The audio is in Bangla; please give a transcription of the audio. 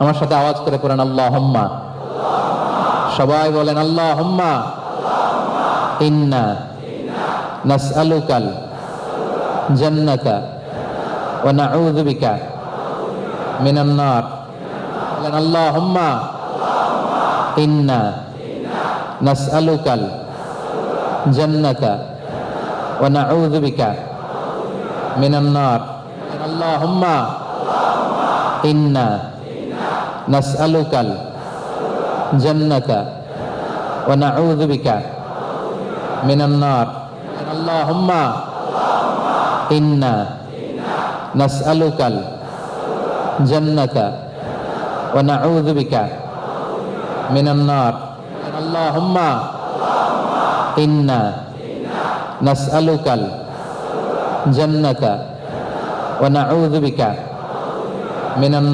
আমার সাথে আওয়াজ করে পড়েন আল্লাহ হম্মা সবাই বলেন আল্লাহ হম্মা ইন্না নাসআলুকাল জান্নাতা ওয়া নাউযু বিকা মিনান নার বলেন আল্লাহ হম্মা ইন্না নাসআলুকাল জান্নাতা ওয়া নাউযু বিকা মিনান নার আল্লাহ হম্মা ইন্না নাসআলুকাল জান্নাতা ওয়া নাউযু বিকা মিনান নার। আল্লাহুম্মা ইন্না নাসআলুকাল জান্নাতা ওয়া নাউযু বিকা মিনান নার। আল্লাহুম্মা ইন্না নাসআলুকাল জান্নাতা ওয়া নাউযু বিকা من